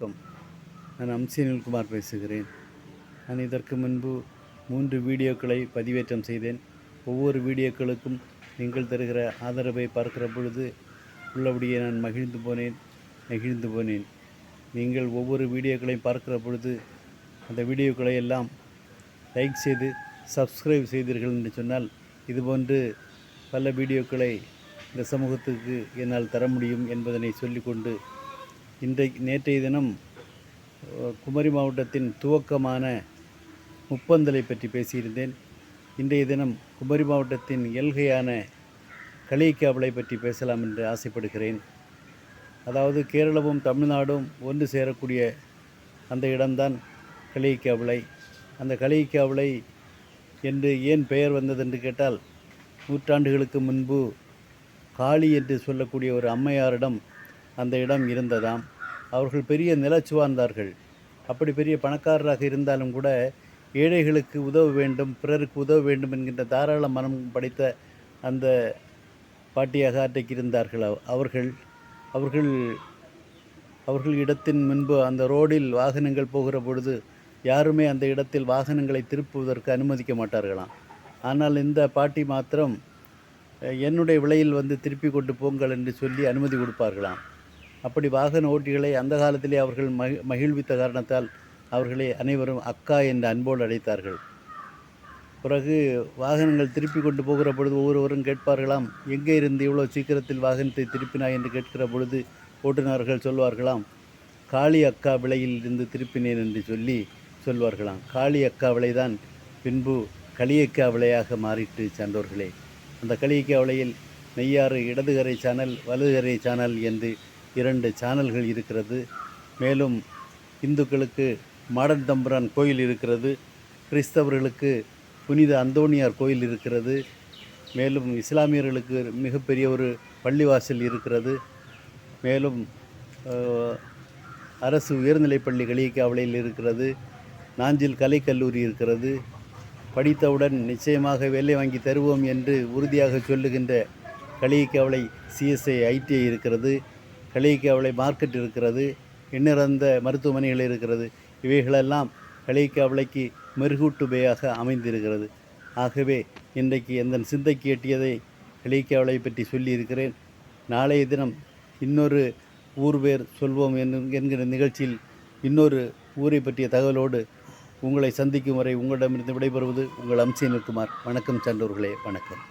வணக்கம். நான் அம்சினில்குமார் பேசுகிறேன். நான் இதற்கு முன்பு மூன்று வீடியோக்களை பதிவேற்றம் செய்தேன். ஒவ்வொரு வீடியோக்களுக்கும் நீங்கள் தருகிற ஆதரவை பார்க்கிற பொழுது உள்ளபடியே நான் மகிழ்ந்து போனேன் நெகிழ்ந்து போனேன். நீங்கள் ஒவ்வொரு வீடியோக்களையும் பார்க்கிற பொழுது அந்த வீடியோக்களை எல்லாம் லைக் செய்து சப்ஸ்கிரைப் செய்தீர்கள் என்று சொன்னால் இதுபோன்று பல வீடியோக்களை இந்த சமூகத்துக்கு என்னால் தர முடியும் என்பதனை சொல்லிக்கொண்டு இன்றை நேற்றைய தினம் குமரி மாவட்டத்தின் துவக்கமான முப்பந்தலை பற்றி பேசியிருந்தேன். இன்றைய தினம் குமரி மாவட்டத்தின் எல்கையான களியக்காவலை பற்றி பேசலாம் என்று ஆசைப்படுகிறேன். அதாவது கேரளமும் தமிழ்நாடும் ஒன்று சேரக்கூடிய அந்த இடம்தான் களியக்காவலை அந்த களியக்காவலை என்று ஏன் பெயர் வந்ததென்று கேட்டால் நூற்றாண்டுகளுக்கு முன்பு காளி என்று சொல்லக்கூடிய ஒரு அம்மையாரிடம் அந்த இடம் இருந்ததாம். அவர்கள் பெரிய நிலச்சுவார்ந்தார்கள் அப்படி பெரிய பணக்காரராக இருந்தாலும் கூட ஏழைகளுக்கு உதவ வேண்டும் பிறருக்கு உதவ வேண்டும் என்கின்ற தாராள மனம் படைத்த அந்த பாட்டியாக அன்றைக்கு இருந்தார்கள் அவர்கள். அவர்கள் அவர்கள் இடத்தின் முன்பு அந்த ரோடில் வாகனங்கள் போகிற பொழுது யாருமே அந்த இடத்தில் வாகனங்களை திருப்புவதற்கு அனுமதிக்க மாட்டார்களாம். ஆனால் இந்த பாட்டி மாத்திரம் என்னுடைய விலையில் வந்து திருப்பி கொண்டு போங்கள் என்று சொல்லி அனுமதி கொடுப்பார்களாம். அப்படி வாகன ஓட்டிகளை அந்த காலத்திலே அவர்கள் மகி மகிழ்வித்த காரணத்தால் அவர்களை அனைவரும் அக்கா என்று அன்போடு அழைத்தார்கள். பிறகு வாகனங்கள் திருப்பி கொண்டு போகிற பொழுது ஒவ்வொருவரும் கேட்பார்களாம் எங்கே இருந்து இவ்வளோ சீக்கிரத்தில் வாகனத்தை திருப்பினாய் என்று கேட்கிற பொழுது ஓட்டுநர்கள் சொல்வார்களாம் காளி அக்கா விலையில் இருந்து திருப்பினேன் என்று சொல்லி சொல்வார்களாம். காளி அக்கா விலைதான் பின்பு களியக்கா விலையாக மாறிட்டு சான்றோர்களே. அந்த களியக்கா விலையில் நெய்யாறு இடதுகரை சேனல் வலதுகரை சேனல் என்று இரண்டு சேனல்கள் இருக்கிறது. மேலும் இந்துக்களுக்கு மாடன் தம்புரான் கோயில் இருக்கிறது. கிறிஸ்தவர்களுக்கு புனித அந்தோனியார் கோயில் இருக்கிறது. மேலும் இஸ்லாமியர்களுக்கு மிகப்பெரிய ஒரு பள்ளிவாசல் இருக்கிறது. மேலும் அரசு உயர்நிலைப் பள்ளி களியக்காவலையில் இருக்கிறது. நாஞ்சில் கலைக்கல்லூரி இருக்கிறது. படித்தவுடன் நிச்சயமாக வேலை வாங்கி தருவோம் என்று உறுதியாக சொல்லுகின்ற களியக்காவலை சிஎஸ்ஐ ஐடிஐ இருக்கிறது. களியக்காவலை மார்க்கெட் இருக்கிறது எண்ணிறந்த மருத்துவமனைகள் இருக்கிறது. இவைகளெல்லாம் களியக்காவலைக்கு மெருகூட்டுபையாக அமைந்திருக்கிறது. ஆகவே இன்றைக்கு எந்த சிந்தைக்கு எட்டியதை களியக்காவலை பற்றி சொல்லியிருக்கிறேன். நாளைய தினம் இன்னொரு ஊர் பேர் சொல்வோம் என்கிற நிகழ்ச்சியில் இன்னொரு ஊரை பற்றிய தகவலோடு உங்களை சந்திக்கும் வரை உங்களிடமிருந்து விடைபெறுவது உங்கள் அம்சீனுக்குமார் வணக்கம் சான்றோர்களே வணக்கம்.